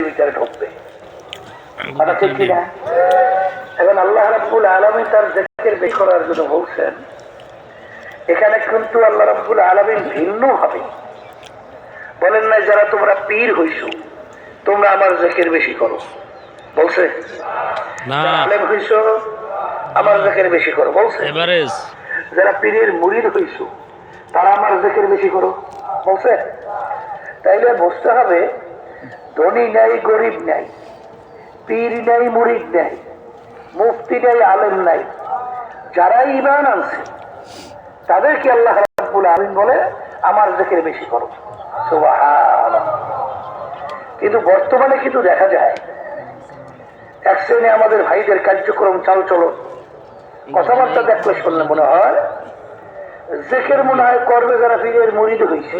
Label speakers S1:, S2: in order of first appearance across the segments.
S1: ভিতরে ঢুকবে। কথা ঠিক কিনা? এখন আল্লাহ রাব্বুল আলমী তার জেকের বের করার জন্য বলছেন এখানে কিন্তু আল্লাহ রাব্বুল আলমিন ভিন্ন হবে বলেন না যারা তোমরা পীর হইছ তোমরা আমার জেকের বেশি করো। বলছে? যারা আলেম হইছ আমার জেকের বেশি করো। বলছে? যারা পীরের মুরিদ হইছ তারা আমার জেকের বেশি করো। বলছে? তাইলে বুঝতে হবে ধনী নাই, গরিব নাই, পীর নাই, মুরিদ নাই, মুফতি নাই, আলেম নাই। যারা ইমান আনছে, তাদেরকে আল্লাহ রাব্বুল আমিন বলে, আমার জেকের বেশি করো। কিন্তু বর্তমানে কিন্তু দেখা যায়, এক শ্রেণি আমাদের ভাইদের কার্যক্রম চাল চলো কথাবার্তা দেখলে শুনলে মনে হয়, জেকের মনে হয় করবে যারা পীরের মুরিদ হয়েছে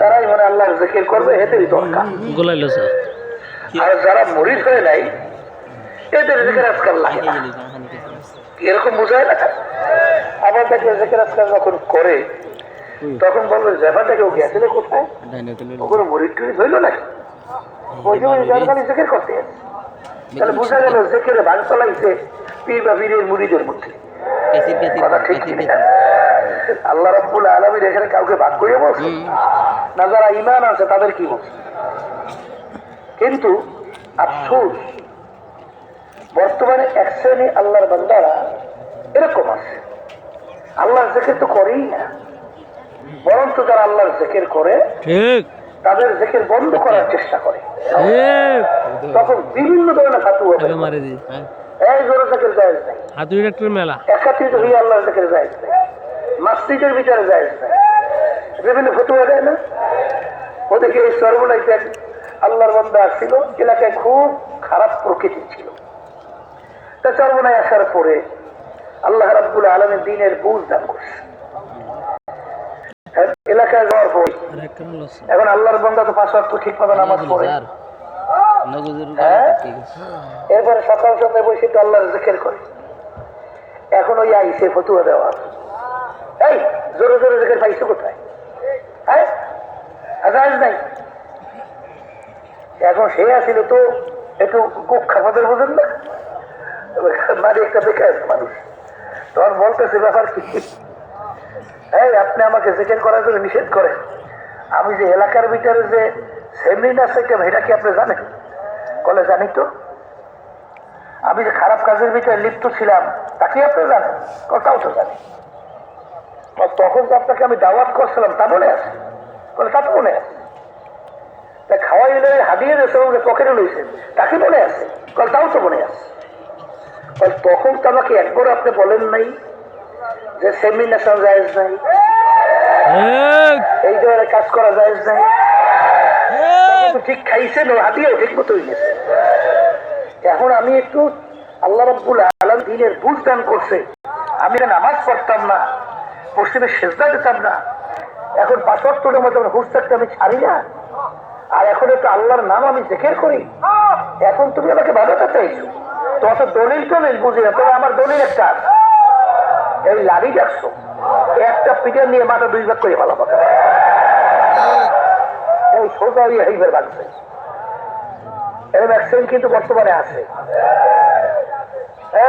S1: তারাই মনে আল্লাহর জেকের করবে হেতেরই দরকার।
S2: গোলাইলো স্যার
S1: আর যারা মরিদ হয়ে নাই এদের জেকের আজকাল লাগে না। এরকম বোঝায় না আবার দেখলে জেকের আজকাল যখন করে তখন বলবে জেফাটা কেউ গেছিল কোথায়? ওগুলো মরিদ টুরিদ হইল নাকি? ওই যে ওই জনখানি জেকের করতে। তাহলে বোঝা গেল জেকের ভাগ চলাইছে পীর বা পীরের মুরিদের মধ্যে। কথা ঠিক কিনা? আল্লাহ রাব্বুল আলামিন এখানে কাউকে ভাগ করে বলছে। না যারা ইমান আছে তাদের কি বলছে? কিন্তু আফসোস বর্তমানে এক শ্রেণি আল্লাহর বান্দারা এরকম আছে। আল্লাহর জেকের তো করেই না। বরঞ্চ যারা আল্লাহর জেকের করে তাদের জেকের বন্ধ করার চেষ্টা করে। তখন বিভিন্ন ধরনের হাতু এই জোরে জেকের জায়েজ নাই।
S2: হাতুড়ি ডাক্তার মেলা।
S1: একাত্রিত হয়ে আল্লাহর জেকের জায়েজ নাই। ভিতরে জায়েজ নাই বিভিন্ন ফতুয়া দেয় না। ওদেরকে এই সর্বনাইতে এক আল্লাহর বন্ধা আসছিল এলাকায় খুব খারাপ প্রকৃতি ছিল। তা সর্বনায় আসার পরে আল্লাহ রাব্বুল আলমের দিনের বুঝ দান করছে হ্যাঁ, এলাকায় যাওয়ার পর এখন আল্লাহর বন্ধা তো পাঁচ ঠিক মতো নামাজ পড়ে। হ্যাঁ? এরপরে সকাল সন্ধ্যায় বসে তো আল্লাহর জিকির করে। এখন ওই আইসে ফতুয়া দেওয়া। এই, জোরে জোরে জিকির পাইছো কোথায়? হ্যাঁ এখন সে আসিল তো, একটু কুক্ষা পদের বোঝেন না? মানে একটা বেকার মানুষ। তখন বলতেছে ব্যাপার কি? এই, আপনি আমাকে জিকির করার জন্য নিষেধ করেন। আমি যে এলাকার ভিতরে যে সেমিনার সেটাম এটা কি আপনি জানেন? কলে জানি তো? আমি যে খারাপ কাজের ভিতরে লিপ্ত ছিলাম, তা কি আপনি জানেন? তাও তো জানি আর তখন তো আপনাকে আমি দাওয়াত করছিলাম তা মনে আছে? বলে তা তো মনে আছে। তা খাওয়াই এলে হাদিয়ে দিয়েছে ওকে পকেটে লইছে তাকে মনে আছে? বলে তাও তো মনে আছে। তখন তো আমাকে একবার আপনি বলেন নাই যে সেমিনেশন জায়েজ নাই এই ধরনের কাজ করা জায়েজ নাই। ঠিক খাইছেন ও হাতিয়েও ঠিক মতো গেছে এখন আমি একটু আল্লাহ রব্বুল আলম দিনের বুঝ দান করছে। আমি না নামাজ পড়তাম না। পশ্চিমে সেজদা দিতাম না। এখন পাঁচত্তরের মতো হুস থাকতে আমি ছাড়ি না। আর এখন একটু আল্লাহর নাম আমি জেকের করি। এখন তুমি আমাকে বাধাতে চাইছো। তোমার তো দলিল টলিল বুঝি না, তবে আমার দলিল একটা। এই লাড়ি যাচ্ছো একটা পিঠে নিয়ে মাথা দুই ভাগ করে ভালো পাবে এই সোজা হয়ে হাইবার বাগছে এরকম অ্যাক্সিডেন্ট কিন্তু বর্তমানে আছে।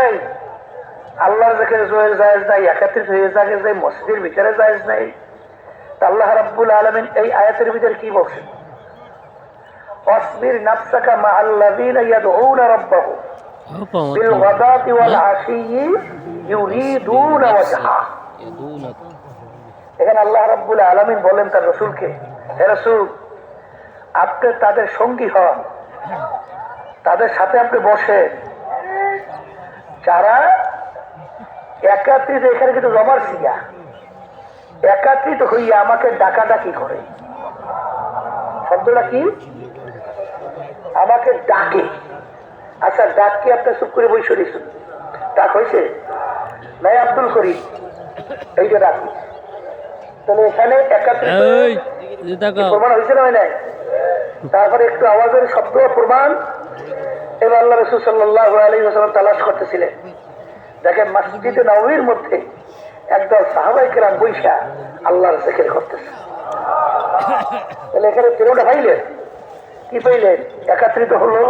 S1: এই আল্লাহর দেখে জায়েজ নাই একাত্রিত হয়ে জায়েজ নাই, মসজিদের ভিতরে জায়েজ নাই। আল্লাহ রাব্বুল আলামিন এই আয়াতের ভিতরে কি বলছেন? নাফসাকা মা এখানে আল্লাহ রাব্বুল বলেন তার রসুলকে, হে রসুল, আপনি তাদের সঙ্গী হন, তাদের সাথে আপনি বসে যারা একাত্রিত এখানে কিন্তু রবার সিয়া। একাত্রিত হইয়া আমাকে ডাকাডাকি করে। শব্দটা কি? আমাকে ডাকে। আচ্ছা ডাক কি আপনি চুপ করে দিয়েছেন ডাক হয়েছে? নাই আব্দুল করিম। এইটা ডাক। তাহলে এখানে একাত্রিত প্রমাণ হয়েছে না হয় নাই? তারপরে একটু আওয়াজের শব্দ প্রমাণ। এবার আল্লাহ রসুল সাল্লাহ আলী হাসালাম তালাশ করতেছিলেন। দেখেন মসজিদে নবীর মধ্যে একদল সাহাবাই কেরাম বৈশা আল্লাহর জেকের করতেছে। তাহলে এখানে তেরোটা ভাইলেন। কি কি পাইলেন? একাত্রিত হলো